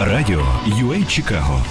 Радіо UA Чикаго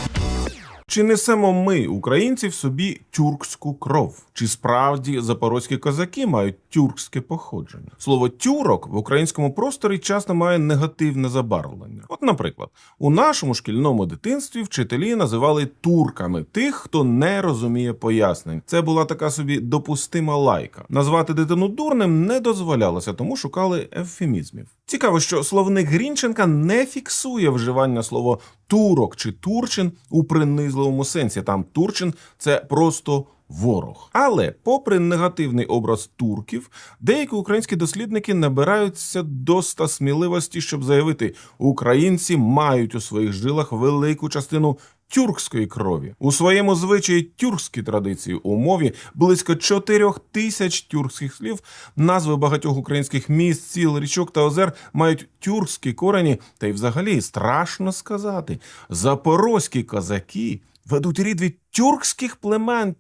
Чи несемо ми, українці, в собі тюркську кров? Чи справді запорозькі козаки мають тюркське походження? Слово тюрок в українському просторі часто має негативне забарвлення. От, наприклад, у нашому шкільному дитинстві вчителі називали турками тих, хто не розуміє пояснень. Це була така собі допустима лайка. Назвати дитину дурним не дозволялося, тому шукали ефемізмів. Цікаво, що словник Грінченка не фіксує вживання слова турок чи турчин у принизливому сенсі. Там турчин це просто. Ворог, але, попри негативний образ турків, деякі українські дослідники набираються доста сміливості, щоб заявити, українці мають у своїх жилах велику частину тюркської крові. У своєму звичаї тюркські традиції у мові близько чотирьох тисяч тюркських слів. Назви багатьох українських міст, сіл, річок та озер мають тюркські корені, та й взагалі страшно сказати. Запорозькі козаки ведуть рід від тюркських племен.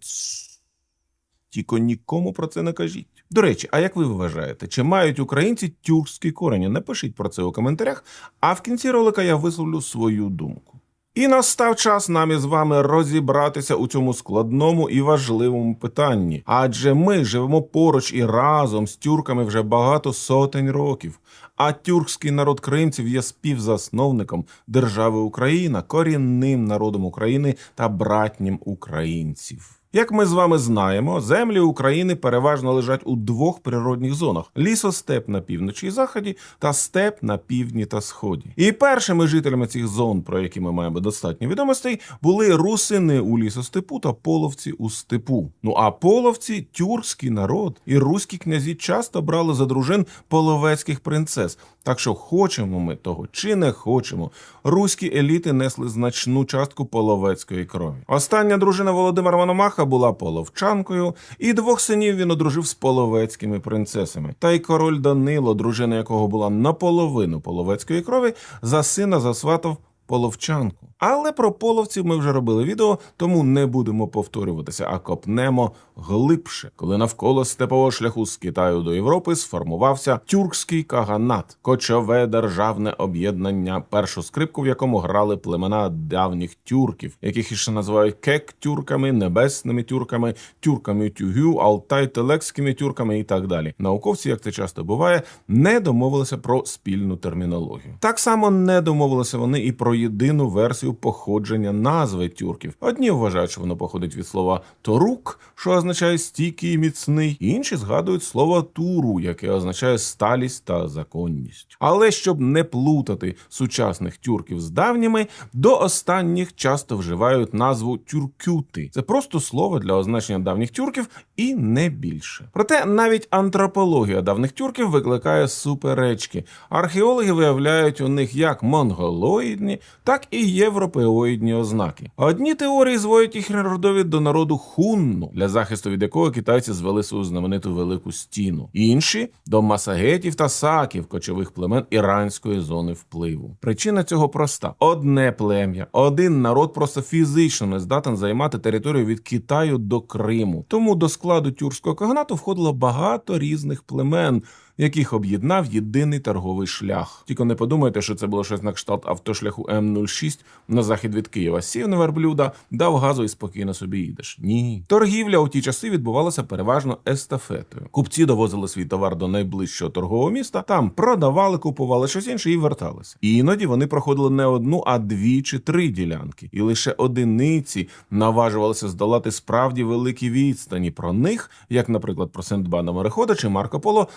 Тільки нікому про це не кажіть. До речі, а як ви вважаєте, чи мають українці тюркські корені? Напишіть про це у коментарях, а в кінці ролика я висловлю свою думку. І настав час нам із вами розібратися у цьому складному і важливому питанні. Адже ми живемо поруч і разом з тюрками вже багато сотень років. А тюркський народ кримців є співзасновником держави Україна, корінним народом України та братнім українців. Як ми з вами знаємо, землі України переважно лежать у двох природних зонах: лісостеп на півночі і заході та степ на півдні та сході. І першими жителями цих зон, про які ми маємо достатньо відомостей, були русини у лісостепу та половці у степу. Ну а половці тюркський народ і руські князі часто брали за дружин половецьких принцес. Так що хочемо ми того чи не хочемо, руські еліти несли значну частку половецької крові. Остання дружина Володимира Мономаха була половчанкою, і двох синів він одружив з половецькими принцесами. Та й король Данило, дружина якого була наполовину половецької крові, за сина засватав половчанку. Але про половців ми вже робили відео, тому не будемо повторюватися, а копнемо глибше, коли навколо степового шляху з Китаю до Європи сформувався тюркський каганат, кочове державне об'єднання, першу скрипку, в якому грали племена давніх тюрків, яких іще називають кек-тюрками, небесними тюрками, тюрками тюгю, алтай-телекськими тюрками і так далі. Науковці, як це часто буває, не домовилися про спільну термінологію. Так само не домовилися вони і про єдину версію походження назви тюрків. Одні вважають, що воно походить від слова торук, що означає стійкий і міцний, інші згадують слово туру, яке означає сталість та законність. Але щоб не плутати сучасних тюрків з давніми, до останніх часто вживають назву тюркюти. Це просто слово для означення давніх тюрків і не більше. Проте навіть антропологія давних тюрків викликає суперечки. Археологи виявляють у них як монголоїдні, так і європеоїдні ознаки. Одні теорії зводять їх родові до народу хунну, для захисту від якого китайці звели свою знамениту велику стіну. Інші до масагетів та саків, кочових племен іранської зони впливу. Причина цього проста: одне плем'я, один народ просто фізично не здатен займати територію від Китаю до Криму. Тому до складу тюркського каганату входило багато різних племен яких об'єднав єдиний торговий шлях. Тільки не подумайте, що це було щось на кшталт автошляху М06 на захід від Києва. Сів на верблюда, дав газу і спокійно собі їдеш. Ні, торгівля у ті часи відбувалася переважно естафетою. Купці довозили свій товар до найближчого торгового міста, там продавали, купували щось інше і верталися. І іноді вони проходили не одну, а дві чи три ділянки, і лише одиниці наважувалися здолати справді великі відстані. Про них, як, наприклад, про Сендбана морехода чи Марко Поло,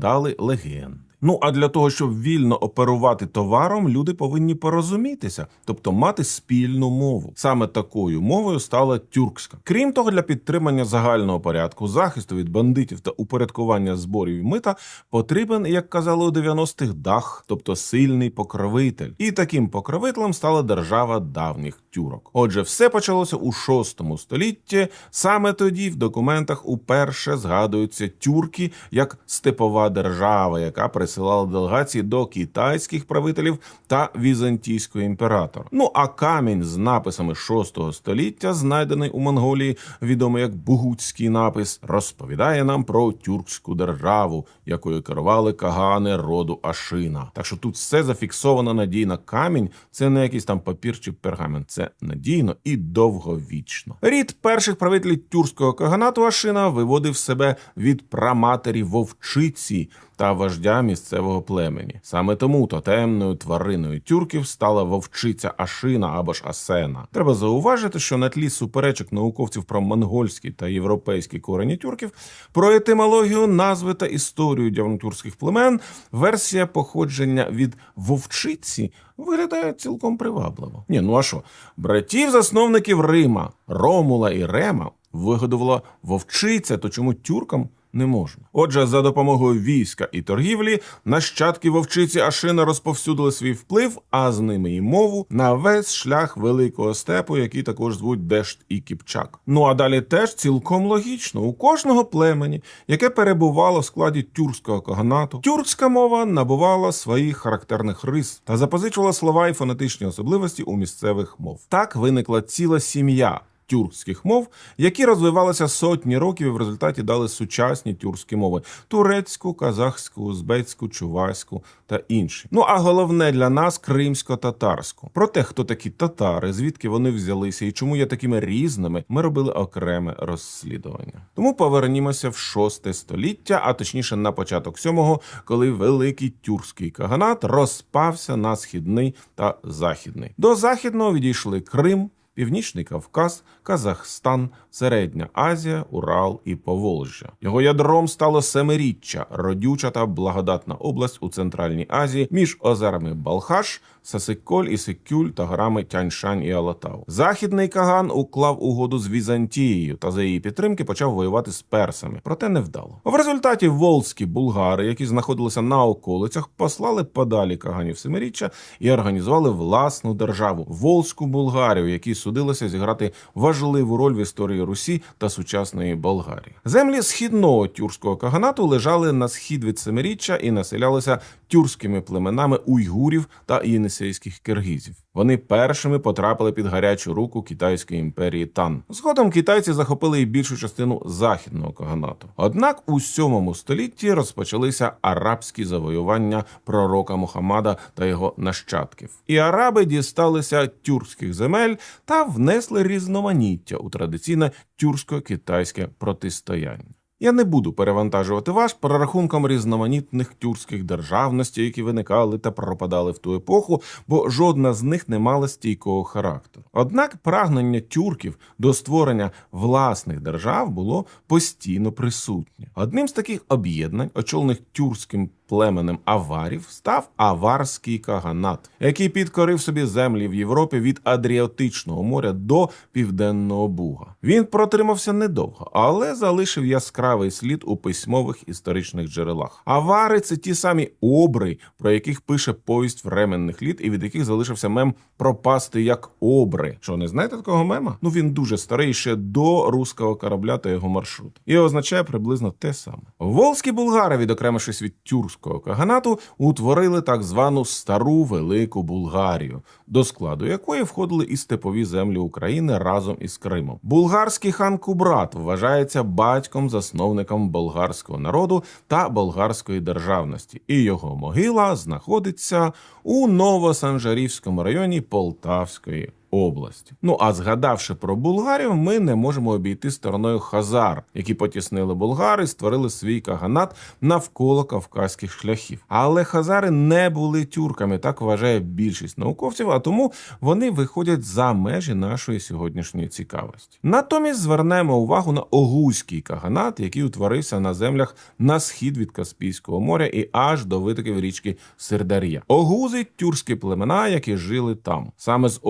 складали легенди. Ну а для того, щоб вільно оперувати товаром, люди повинні порозумітися, тобто мати спільну мову. Саме такою мовою стала тюркська. Крім того, для підтримання загального порядку, захисту від бандитів та упорядкування зборів і мита потрібен, як казали у 90-х, дах, тобто сильний покровитель. І таким покровителем стала держава давніх тюрок. Отже, все почалося у VI столітті. Саме тоді в документах уперше згадуються тюрки як степова держава, яка присилала делегації до китайських правителів та візантійського імператора. Ну а камінь з написами VI століття, знайдений у Монголії, відомий як Бугутський напис, розповідає нам про тюркську державу, якою керували кагани роду Ашина. Так що тут все зафіксовано надійно. Камінь це не якийсь там папір чи пергамент, це надійно і довговічно. Рід перших правителів тюркського каганату Ашина виводив себе від праматері вовчиці та вождя місцевого племені. Саме тому тотемною твариною тюрків стала вовчиця Ашина або ж Асена. Треба зауважити, що на тлі суперечок науковців про монгольські та європейські корені тюрків, про етимологію назви та історію дявнотюркських племен, версія походження від вовчиці виглядає цілком привабливо. Ні, ну а що? Братів засновників Рима Ромула і Рема вигодувала вовчиця, то чому тюркам? Не можна. Отже, за допомогою війська і торгівлі нащадки вовчиці Ашина розповсюдили свій вплив, а з ними і мову на весь шлях великого степу, який також звуть Дешт і Кіпчак. Ну а далі теж цілком логічно. У кожного племені, яке перебувало в складі тюркського каганату, тюркська мова набувала своїх характерних рис та запозичувала слова і фонетичні особливості у місцевих мов. Так виникла ціла сім'я тюркських мов, які розвивалися сотні років і в результаті дали сучасні тюркські мови: турецьку, казахську, узбецьку, чувайську та інші. Ну а головне для нас кримсько-татарську. Про те, хто такі татари, звідки вони взялися і чому є такими різними, ми робили окреме розслідування. Тому повернімося в шосте століття, а точніше на початок сьомого, коли великий тюркський каганат розпався на східний та західний. До західного відійшли Крим. Північний Кавказ, Казахстан, Середня Азія, Урал і Поволжя. Його ядром стало семиріччя, родюча та благодатна область у Центральній Азії між озерами Балхаш, Сасиколь і Сикюль та горами Тяньшань і Алатау. Західний Каган уклав угоду з Візантією та за її підтримки почав воювати з персами, проте не вдало. В результаті волзькі булгари, які знаходилися на околицях, послали подалі Каганів Семиріччя і організували власну державу Волзьку Булгарію, які судилося зіграти важливу роль в історії Русі та сучасної Болгарії. Землі східного тюркського каганату лежали на схід від Семиріччя і населялися тюркськими племенами уйгурів та єнисейських киргизів. Вони першими потрапили під гарячу руку китайської імперії Тан. Згодом китайці захопили і більшу частину західного каганату. Однак у 7 столітті розпочалися арабські завоювання пророка Мухаммада та його нащадків. І араби дісталися тюркських земель та внесли різноманіття у традиційне тюрксько-китайське протистояння. Я не буду перевантажувати вас прорахунком різноманітних тюркських державностей, які виникали та пропадали в ту епоху, бо жодна з них не мала стійкого характеру. Однак прагнення тюрків до створення власних держав було постійно присутнє. Одним з таких об'єднань, очолених тюркським племенем аварів, став аварський каганат, який підкорив собі землі в Європі від Адріатичного моря до Південного Буга. Він протримався недовго, але залишив яскравий слід у письмових історичних джерелах. Авари це ті самі обри, про яких пише повість временних літ, і від яких залишився мем пропасти як обри. Що не знаєте такого мема? Ну він дуже старий ще до руського корабля та його маршрут, і означає приблизно те саме. Волзькі булгари, відокремившись від тюркського каганату, утворили так звану стару велику Булгарію, до складу якої входили і степові землі України разом із Кримом. Булгарський хан Кубрат вважається батьком засновником болгарського народу та болгарської державності, і його могила знаходиться у Новосанжарівському районі Полтавської області. Ну а згадавши про булгарів, ми не можемо обійти стороною хазар, які потіснили булгари, створили свій каганат навколо кавказьких шляхів. Але хазари не були тюрками, так вважає більшість науковців, а тому вони виходять за межі нашої сьогоднішньої цікавості. Натомість звернемо увагу на огузький каганат, який утворився на землях на схід від Каспійського моря і аж до витоків річки Сирдар'я. Огузи тюркські племена, які жили там. Саме з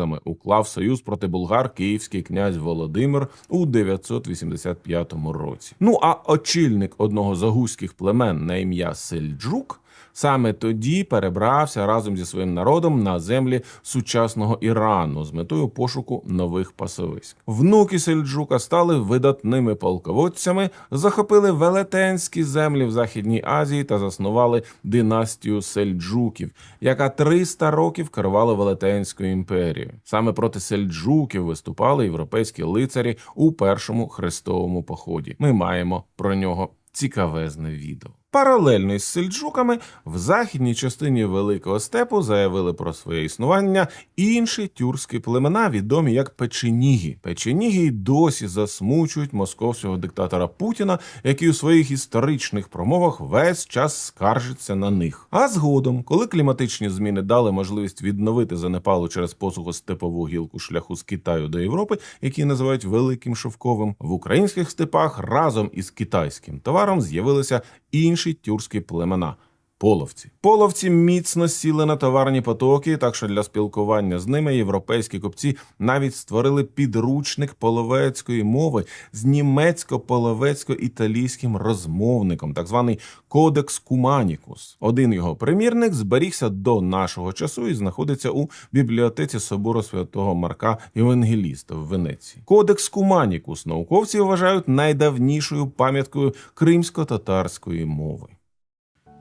огузами уклав союз проти болгар київський князь Володимир у 985 році. Ну а очільник одного з огузьких племен на ім'я Сельджук Саме тоді перебрався разом зі своїм народом на землі сучасного Ірану з метою пошуку нових пасовиськ. Внуки Сельджука стали видатними полководцями, захопили велетенські землі в Західній Азії та заснували династію сельджуків, яка 300 років керувала Велетенською імперією. Саме проти сельджуків виступали європейські лицарі у першому хрестовому поході. Ми маємо про нього цікавезне відео. Паралельно із сельджуками в західній частині Великого степу заявили про своє існування інші тюркські племена, відомі як печеніги. Печеніги й досі засмучують московського диктатора Путіна, який у своїх історичних промовах весь час скаржиться на них. А згодом, коли кліматичні зміни дали можливість відновити занепалу через посуху степову гілку шляху з Китаю до Європи, який називають великим шовковим, в українських степах разом із китайським товаром з'явилися інші тюркські племена. Половці. Половці міцно сіли на товарні потоки, так що для спілкування з ними європейські купці навіть створили підручник половецької мови з німецько-половецько-італійським розмовником, так званий Кодекс Куманікус. Один його примірник зберігся до нашого часу і знаходиться у бібліотеці собору святого Марка Євангеліста в Венеції. Кодекс Куманікус науковці вважають найдавнішою пам'яткою кримсько-татарської мови.